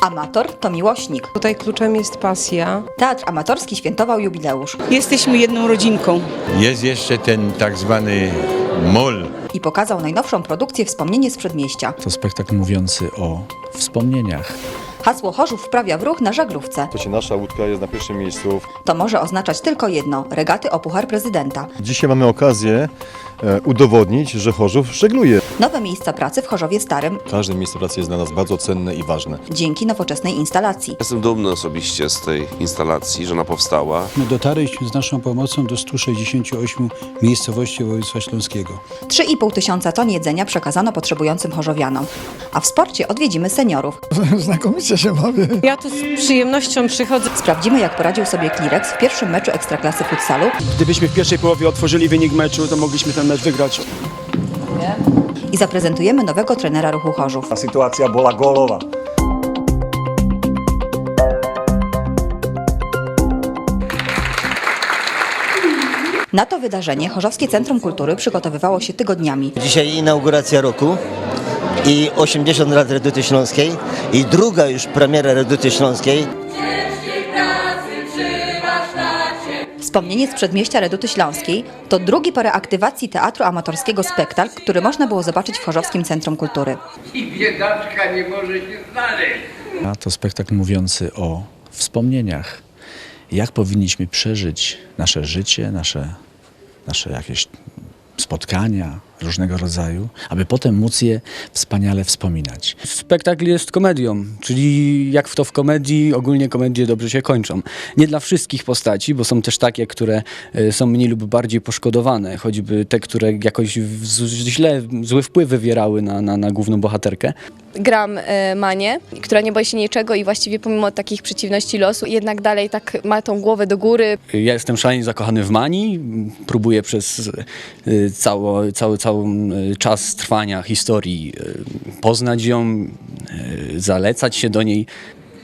Amator to miłośnik. Tutaj kluczem jest pasja. Teatr amatorski świętował jubileusz Jesteśmy jedną rodzinką. Jest jeszcze ten tak zwany mol. i pokazał najnowszą produkcję Wspomnienie z Przedmieścia. To spektakl mówiący o wspomnieniach. Hasło Chorzów wprawia w ruch na żaglówce. To się nasza łódka jest na pierwszym miejscu. To może oznaczać tylko jedno – regaty o Puchar Prezydenta. Dzisiaj mamy okazję e, udowodnić, że Chorzów żegluje. Nowe miejsca pracy w Chorzowie Starym Każde miejsce pracy jest dla nas bardzo cenne i ważne. dzięki nowoczesnej instalacji. Jestem dumny osobiście z tej instalacji, że ona powstała. My dotarliśmy z naszą pomocą do 168 miejscowości województwa śląskiego. 3,5 tysiąca ton jedzenia przekazano potrzebującym chorzowianom. A w sporcie odwiedzimy seniorów. Znakomicie się bawię. Ja tu z przyjemnością przychodzę. Sprawdzimy, jak poradził sobie Klirex w pierwszym meczu Ekstraklasy futsalu Gdybyśmy w pierwszej połowie otworzyli wynik meczu, to mogliśmy ten mecz wygrać. I zaprezentujemy nowego trenera ruchu Chorzów. Ta sytuacja była golowa. Na to wydarzenie Chorzowskie Centrum Kultury przygotowywało się tygodniami. Dzisiaj inauguracja roku i 80 lat Reduty Śląskiej i druga już premiera Reduty Śląskiej. Wspomnienie z przedmieścia Reduty Śląskiej to drugi po reaktywacji teatru amatorskiego spektakl, który można było zobaczyć w Chorzowskim Centrum Kultury. I biedaczka nie może się znaleźć. A to spektakl mówiący o wspomnieniach. Jak powinniśmy przeżyć nasze życie, nasze, nasze jakieś spotkania różnego rodzaju, aby potem móc je wspaniale wspominać. Spektakl jest komedią, czyli jak w to w komedii, ogólnie komedie dobrze się kończą. Nie dla wszystkich postaci, bo są też takie, które e, są mniej lub bardziej poszkodowane, choćby te, które jakoś źle, zły wpływ wywierały na, na, na główną bohaterkę. gram e, Manię, która nie boi się niczego i właściwie pomimo takich przeciwności losu jednak dalej tak ma tą głowę do góry. Ja jestem szalenie zakochany w Mani, próbuję przez y, cało, cały, cały y, czas trwania historii y, poznać ją, y, zalecać się do niej.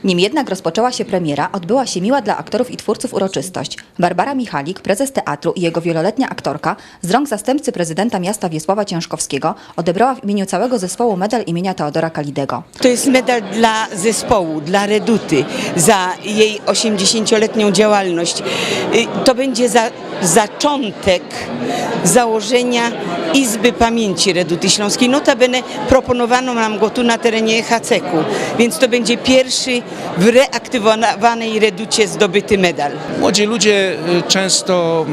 Nim jednak rozpoczęła się premiera, odbyła się miła dla aktorów i twórców uroczystość. Barbara Michalik, prezes teatru i jego wieloletnia aktorka, z rąk zastępcy prezydenta miasta Wiesława Ciężkowskiego odebrała w imieniu całego zespołu medal imienia Teodora Kalidego. To jest medal dla zespołu, dla Reduty za jej 80-letnią działalność. Y, To będzie za, zaczątek założenia Izby Pamięci Reduty Śląskiej. Notabene proponowano nam go tu na terenie HCK-u, więc to będzie pierwszy w reaktywowanej Reducie zdobyty medal. Młodzi ludzie y, często,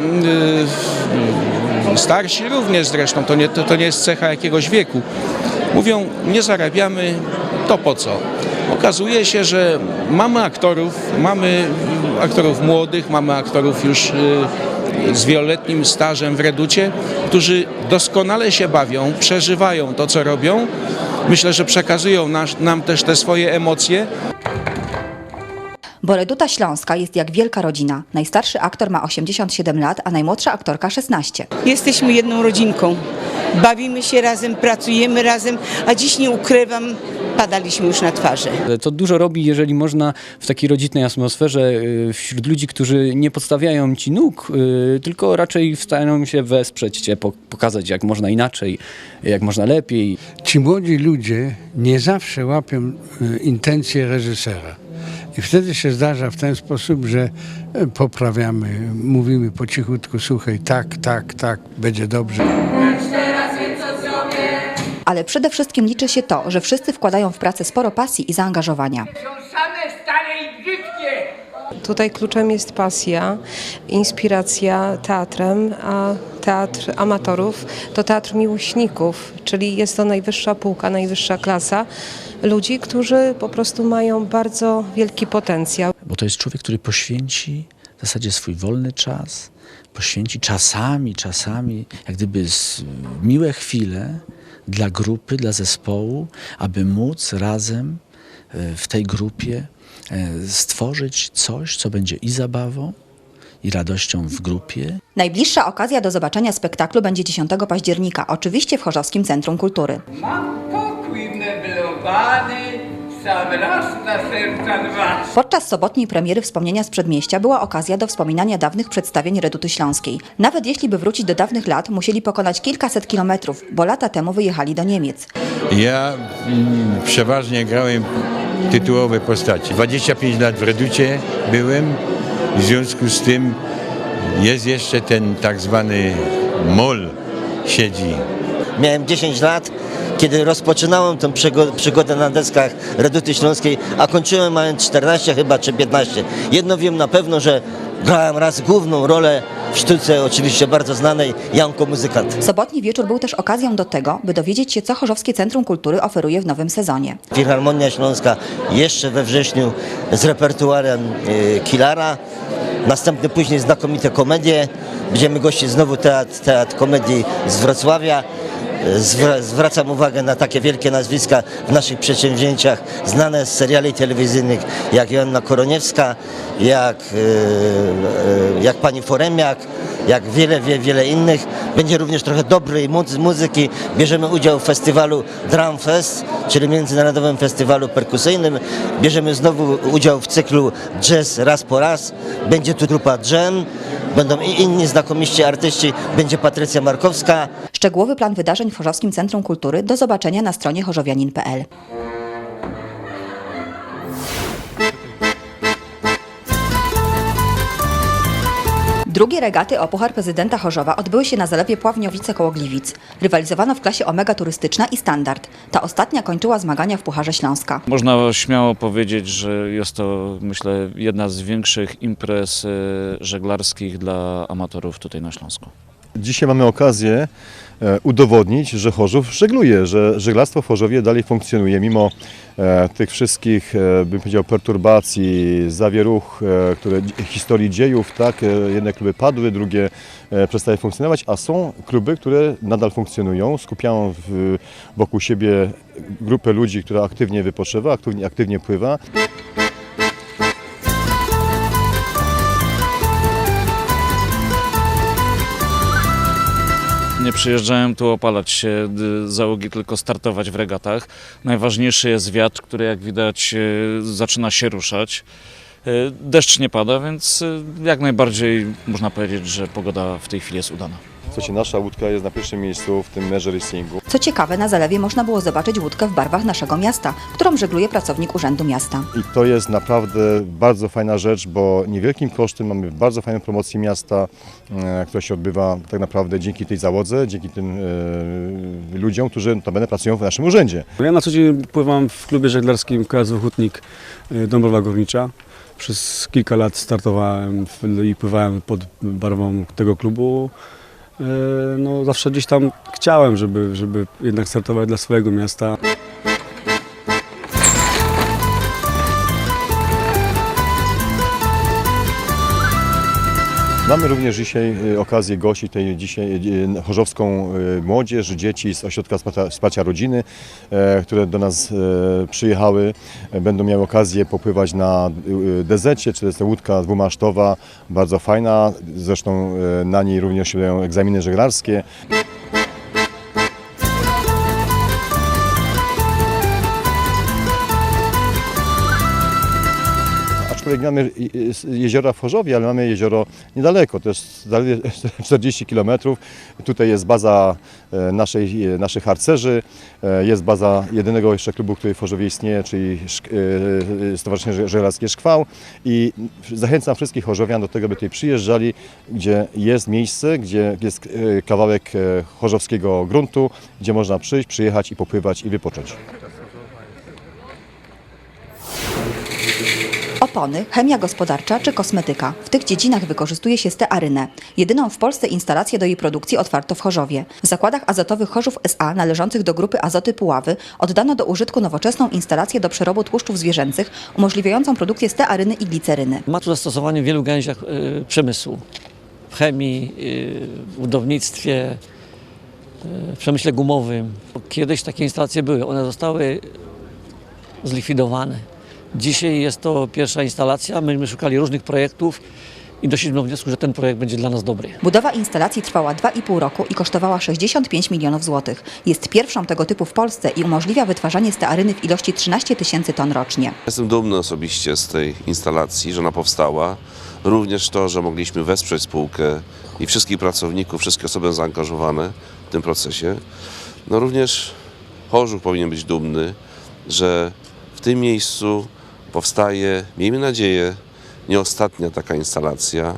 y, y, starsi również zresztą, to nie, to, to nie jest cecha jakiegoś wieku, mówią nie zarabiamy, to po co? Okazuje się, że mamy aktorów, mamy aktorów młodych, mamy aktorów już z wieloletnim stażem w Reducie, którzy doskonale się bawią, przeżywają to, co robią. Myślę, że przekazują nas, nam też te swoje emocje. Bo Reduta Śląska jest jak wielka rodzina. Najstarszy aktor ma 87 lat, a najmłodsza aktorka 16. Jesteśmy jedną rodzinką. Bawimy się razem, pracujemy razem, a dziś nie ukrywam, padaliśmy już na twarze. To dużo robi, jeżeli można w takiej rodzinnej atmosferze y, wśród ludzi, którzy nie podstawiają ci nóg, y, tylko raczej starają się wesprzeć cię, po- pokazać jak można inaczej, jak można lepiej. Ci młodzi ludzie nie zawsze łapią y, intencje reżysera. I wtedy się zdarza w ten sposób, że y, poprawiamy, mówimy po cichutku, słuchaj, tak, tak, tak, będzie dobrze. Ale przede wszystkim liczy się to, że wszyscy wkładają w pracę sporo pasji i zaangażowania. Tutaj kluczem jest pasja, inspiracja teatrem, a teatr amatorów to teatr miłośników, czyli jest to najwyższa półka, najwyższa klasa ludzi, którzy po prostu mają bardzo wielki potencjał. Bo to jest człowiek, który poświęci w zasadzie swój wolny czas, poświęci czasami, czasami, jak gdyby z, miłe chwile dla grupy, dla zespołu, aby móc razem e, w tej grupie e, stworzyć coś, co będzie i zabawą, i radością w grupie, Najbliższa okazja do zobaczenia spektaklu będzie 10 października, oczywiście w Chorzowskim Centrum Kultury. Mam pokój meblowany, Sam raz na serca dwa. Podczas sobotniej premiery Wspomnienia z Przedmieścia była okazja do wspominania dawnych przedstawień Reduty Śląskiej. Nawet jeśli by wrócić do dawnych lat, musieli pokonać kilkaset kilometrów, bo lata temu wyjechali do Niemiec. Ja mm, przeważnie grałem tytułowe postaci. 25 lat w Reducie byłem, w związku z tym jest jeszcze ten tak zwany mol siedzi. Miałem 10 lat, kiedy rozpoczynałem tę przygo- przygodę na deskach Reduty Śląskiej, a kończyłem mając 14 chyba czy 15. Jedno wiem na pewno, że grałem raz główną rolę w sztuce oczywiście bardzo znanej Janko Muzykant. Sobotni wieczór był też okazją do tego, by dowiedzieć się, co Chorzowskie Centrum Kultury oferuje w nowym sezonie. Filharmonia Śląska jeszcze we wrześniu z repertuarem y, Kilara. Następny później znakomite komedie. Będziemy gościć znowu teatr, teatr komedii z Wrocławia. Zwra- zwracam uwagę na takie wielkie nazwiska w naszych przedsięwzięciach, znane z seriali telewizyjnych, jak Joanna Koroniewska, jak, y, y, jak pani Foremiak, jak wiele, wiele, wiele innych. Będzie również trochę dobrej muzy- muzyki. Bierzemy udział w festiwalu Drum Fest, czyli Międzynarodowym Festiwalu Perkusyjnym. Bierzemy znowu udział w cyklu Jazz raz po raz. Będzie tu grupa Dżem, będą i inni znakomici artyści. Będzie Patrycja Markowska, Szczegółowy plan wydarzeń w Chorzowskim Centrum Kultury do zobaczenia na stronie chorzowianin.pl. Drugie regaty o Puchar Prezydenta Chorzowa odbyły się na zalewie Pławniowice koło Gliwic. Rywalizowano w klasie Omega Turystyczna i Standard. Ta ostatnia kończyła zmagania w Pucharze Śląska. Można śmiało powiedzieć, że jest to, myślę, jedna z większych imprez e, żeglarskich dla amatorów tutaj na Śląsku. Dzisiaj mamy okazję udowodnić, że Chorzów żegluje, że żeglarstwo w Chorzowie dalej funkcjonuje mimo e, tych wszystkich, e, bym powiedział, perturbacji, zawieruch, e, które, historii dziejów, tak, e, jedne kluby padły, drugie e, przestały funkcjonować, a są kluby, które nadal funkcjonują, skupiają wokół siebie grupę ludzi, która aktywnie wypoczywa, aktywnie, aktywnie pływa. Nie przyjeżdżałem tu opalać się d- załogi, tylko startować w regatach. Najważniejszy jest wiatr, który jak widać e, zaczyna się ruszać. E, Deszcz nie pada, więc jak najbardziej można powiedzieć, że pogoda w tej chwili jest udana. Słuchajcie, nasza łódka jest na pierwszym miejscu w tym Measure Racingu. Co ciekawe, na zalewie można było zobaczyć łódkę w barwach naszego miasta, którą żegluje pracownik Urzędu Miasta. I to jest naprawdę bardzo fajna rzecz, bo niewielkim kosztem mamy bardzo fajną promocję miasta, e, która się odbywa tak naprawdę dzięki tej załodze, dzięki tym e, ludziom, którzy notabene pracują w naszym urzędzie. Ja na co dzień pływam w klubie żeglarskim Kojarzów Hutnik y, Dąbrowa Górnicza. Przez kilka lat startowałem w, i pływałem pod barwą tego klubu. Y, No, zawsze gdzieś tam chciałem, żeby, żeby jednak startować dla swojego miasta. Mamy również dzisiaj e, okazję gościć tej dzisiaj e, chorzowską e, młodzież, dzieci z Ośrodka Wsparcia- Rodziny, e, które do nas e, przyjechały. Będą miały okazję popływać na dezecie, czy to jest to łódka dwumasztowa, bardzo fajna. Zresztą e, na niej również się egzaminy żeglarskie. Aczkolwiek mamy i- i- jeziora w Chorzowie, ale mamy jezioro niedaleko, to jest zaledwie 40 km. Tutaj jest baza e, naszej, e, naszych harcerzy, e, jest baza jedynego jeszcze klubu, który w Chorzowie istnieje, czyli Stowarzyszenie Żeglarskie Szkwał i zachęcam wszystkich chorzowian do tego, by tutaj przyjeżdżali, gdzie jest miejsce, gdzie jest kawałek chorzowskiego gruntu, gdzie można przyjść, przyjechać i popływać i wypocząć. Opony, chemia gospodarcza czy kosmetyka. W tych dziedzinach wykorzystuje się stearynę. Jedyną w Polsce instalację do jej produkcji otwarto w Chorzowie. W zakładach azotowych Chorzów SA należących do grupy Azoty Puławy oddano do użytku nowoczesną instalację do przerobu tłuszczów zwierzęcych umożliwiającą produkcję stearyny i gliceryny. Ma tu zastosowanie w wielu gałęziach y, przemysłu. W chemii, y, w budownictwie, y, w przemyśle gumowym. Kiedyś takie instalacje były, one zostały zlikwidowane. Dzisiaj jest to pierwsza instalacja, myśmy szukali różnych projektów i doszliśmy do wniosku, że ten projekt będzie dla nas dobry. Budowa instalacji trwała 2,5 roku i kosztowała 65 milionów złotych. Jest pierwszą tego typu w Polsce i umożliwia wytwarzanie stearyny w ilości 13 tysięcy ton rocznie. Jestem dumny osobiście z tej instalacji, że ona powstała. Również to, że mogliśmy wesprzeć spółkę i wszystkich pracowników, wszystkie osoby zaangażowane w tym procesie. No również Chorzów powinien być dumny, że w tym miejscu powstaje, miejmy nadzieję, nie ostatnia taka instalacja.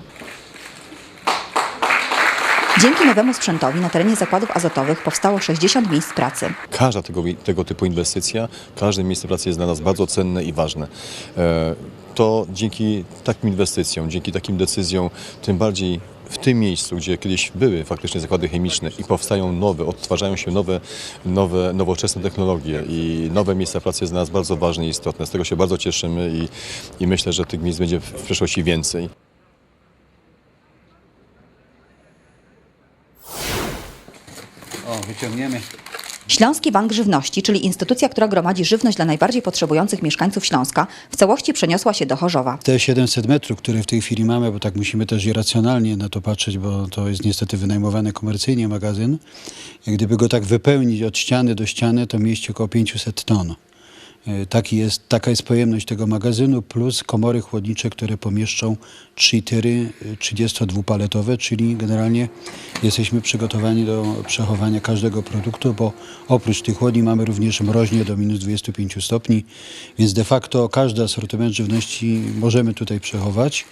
Dzięki nowemu sprzętowi na terenie zakładów azotowych powstało 60 miejsc pracy. Każda tego, tego typu inwestycja, każde miejsce pracy jest dla nas bardzo cenne i ważne. E, To dzięki takim inwestycjom, dzięki takim decyzjom, tym bardziej w tym miejscu, gdzie kiedyś były faktycznie zakłady chemiczne i powstają nowe, odtwarzają się nowe, nowe nowoczesne technologie i nowe miejsca pracy jest dla nas bardzo ważne i istotne. Z tego się bardzo cieszymy i, i myślę, że tych miejsc będzie w przyszłości więcej. O, wyciągniemy. Śląski Bank Żywności, czyli instytucja, która gromadzi żywność dla najbardziej potrzebujących mieszkańców Śląska, w całości przeniosła się do Chorzowa. Te 700 metrów, które w tej chwili mamy, bo tak musimy też i racjonalnie na to patrzeć, bo to jest niestety wynajmowany komercyjnie magazyn. Gdyby go tak wypełnić od ściany do ściany, to mieści około 500 ton. E, Taki jest, taka jest pojemność tego magazynu, plus komory chłodnicze, które pomieszczą 3 tyry e, 32-paletowe, czyli generalnie jesteśmy przygotowani do przechowania każdego produktu, bo oprócz tych chłodni mamy również mroźnie do minus 25 stopni, więc de facto każdy asortyment żywności możemy tutaj przechować.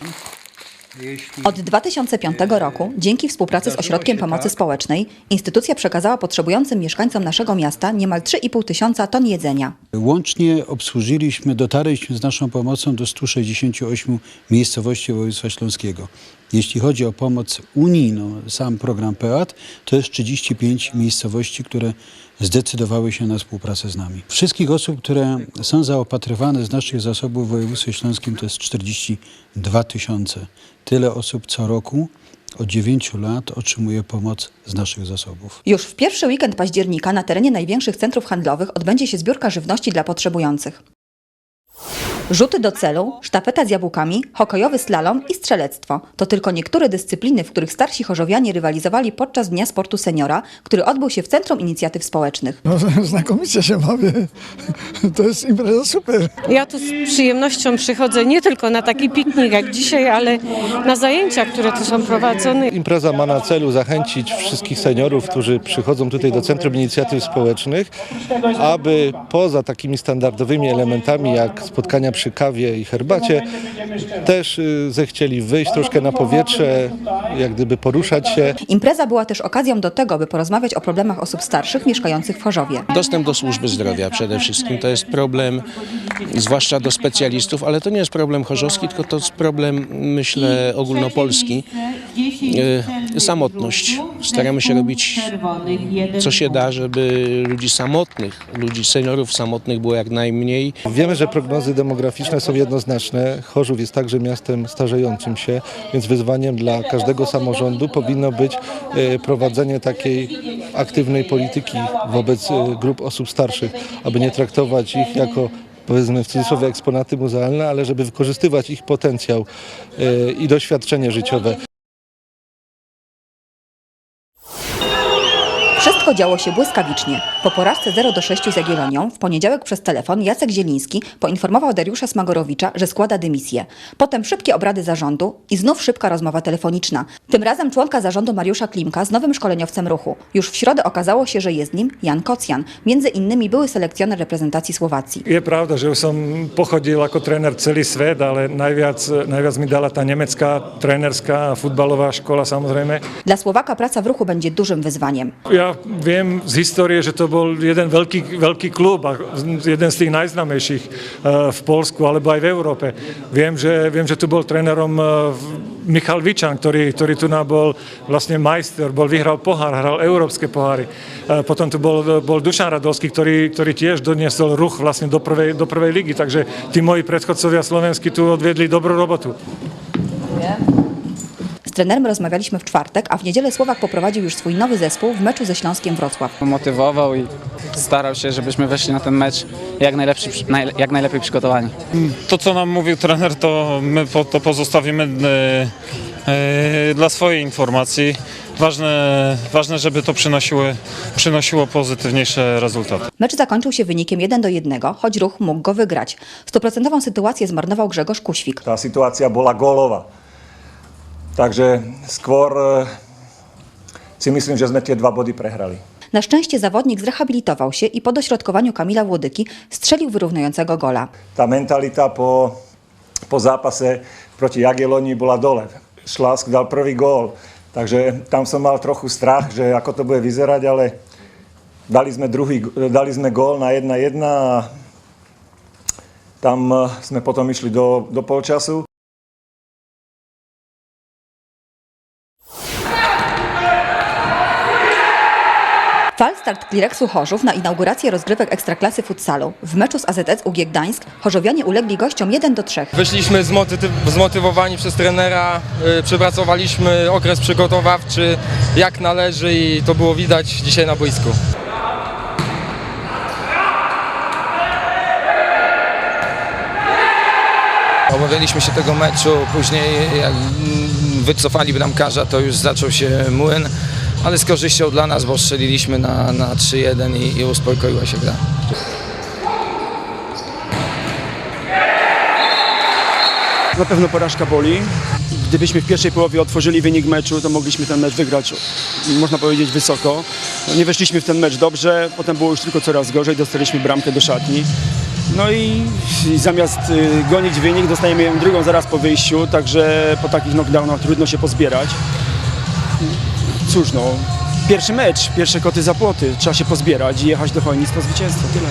Od 2005 roku, dzięki współpracy z Ośrodkiem Pomocy Społecznej, instytucja przekazała potrzebującym mieszkańcom naszego miasta niemal 3,5 tysiąca ton jedzenia. Łącznie obsłużyliśmy, dotarliśmy z naszą pomocą do 168 miejscowości województwa śląskiego. Jeśli chodzi o pomoc unijną, sam program PEAT, to jest 35 miejscowości, które zdecydowały się na współpracę z nami. Wszystkich osób, które są zaopatrywane z naszych zasobów w województwie śląskim to jest 42 tysiące. Tyle osób co roku od 9 lat otrzymuje pomoc z naszych zasobów. Już w pierwszy weekend października na terenie największych centrów handlowych odbędzie się zbiórka żywności dla potrzebujących. Rzuty do celu, sztafeta z jabłkami, hokejowy slalom i strzelectwo to tylko niektóre dyscypliny, w których starsi chorzowianie rywalizowali podczas Dnia Sportu Seniora, który odbył się w Centrum Inicjatyw Społecznych. No, znakomicie się bawię. To jest impreza super. Ja tu z przyjemnością przychodzę nie tylko na taki piknik jak dzisiaj, ale na zajęcia, które tu są prowadzone. Impreza ma na celu zachęcić wszystkich seniorów, którzy przychodzą tutaj do Centrum Inicjatyw Społecznych, aby poza takimi standardowymi elementami jak spotkania przy kawie i herbacie, też y, zechcieli wyjść troszkę na powietrze, jak gdyby poruszać się. Impreza była też okazją do tego, by porozmawiać o problemach osób starszych mieszkających w Chorzowie. Dostęp do służby zdrowia przede wszystkim to jest problem, zwłaszcza do specjalistów, ale to nie jest problem chorzowski, tylko to jest problem, myślę, ogólnopolski. E, Samotność. Staramy się robić co się da, żeby ludzi samotnych, ludzi seniorów samotnych było jak najmniej. Wiemy, że prognozy demograficzne są jednoznaczne. Chorzów jest także miastem starzejącym się, więc wyzwaniem dla każdego samorządu powinno być e, prowadzenie takiej aktywnej polityki wobec e, grup osób starszych, aby nie traktować ich jako powiedzmy w cudzysłowie eksponaty muzealne, ale żeby wykorzystywać ich potencjał i doświadczenie życiowe. Wszystko działo się błyskawicznie. Po porażce 0 do 6 z Jagiellonią w poniedziałek przez telefon Jacek Zieliński poinformował Dariusza Smagorowicza, że składa dymisję. Potem szybkie obrady zarządu i znów szybka rozmowa telefoniczna. Tym razem członka zarządu Mariusza Klimka z nowym szkoleniowcem ruchu. Już w środę okazało się, że jest nim Jan Kocjan, między innymi były selekcjoner reprezentacji Słowacji. Je pravda, že už som pochodil ako tréner celý svet, ale najviac mi dala tá nemecká trénerská a futbalová škola samozrejme. Dla Słowaka praca w ruchu będzie dużym wyzwaniem. Ja viem z histórie, že to bol jeden veľký, veľký klub a jeden z tých najznámejších eh, v Polsku alebo aj v Európe. Viem, že, viem, že tu bol trénerom eh, Michal Vičan, ktorý, ktorý tu na bol vlastne majster, bol, vyhral pohár, hral európske poháry. Eh, Potom tu bol, bol Dušan Radovský, ktorý, ktorý tiež doniesol ruch vlastne do prvej, do prvej ligy, takže tí moji predchodcovia slovenskí tu odviedli dobrú robotu. Trenerem rozmawialiśmy w czwartek, a w niedzielę Słowak poprowadził już swój nowy zespół w meczu ze Śląskiem Wrocław. motywował i starał się, żebyśmy weszli na ten mecz jak, najlepszy, naj- jak najlepiej przygotowani. To, co nam mówił trener, to my po, to pozostawimy e, e, dla swojej informacji. Ważne, ważne, żeby to przynosiło, przynosiło pozytywniejsze rezultaty. Mecz zakończył się wynikiem 1 do 1, choć ruch mógł go wygrać. Stuprocentową sytuację zmarnował Grzegorz Kuświk. Tá situácia bola gólová. Takže skôr eh, si myslím, že sme tie dva body prehrali. Na szczęście zawodnik zrehabilitował się i po dośrodkowaniu Kamila Włodyki strzelił wyrównującego gola. Tá mentalita po, po zápase proti Jagiellonii bola dole. Šlask dal prvý gól, takže tam som mal trochu strach, že ako to bude vyzerať, ale dali sme, druhý, dali sme gól na 1-1 a tam eh, sme potom išli do, do polčasu. Falstart Klireksu Chorzów na inaugurację rozgrywek Ekstraklasy futsalu. W meczu z AZS UG Gdańsk Chorzowianie ulegli gościom 1 do 3. Wyszliśmy zmotywowani przez trenera, y, przepracowaliśmy okres przygotowawczy jak należy i to było widać dzisiaj na boisku. Obawialiśmy się tego meczu, później jak wycofali bramkarza, to już zaczął się młyn, ale z korzyścią dla nas, bo strzeliliśmy na, na 3-1 i, i uspokoiła się gra. Na pewno porażka boli. Gdybyśmy w pierwszej połowie otworzyli wynik meczu, to mogliśmy ten mecz wygrać, można powiedzieć, wysoko. Nie weszliśmy w ten mecz dobrze, potem było już tylko coraz gorzej, dostaliśmy bramkę do szatni. No i, i zamiast y, gonić wynik, dostajemy ją drugą zaraz po wyjściu, także po takich knockdownach trudno się pozbierać. Cóż no, pierwszy mecz, pierwsze koty za płoty, trzeba się pozbierać i jechać do Chojnic po zwycięstwo, tyle.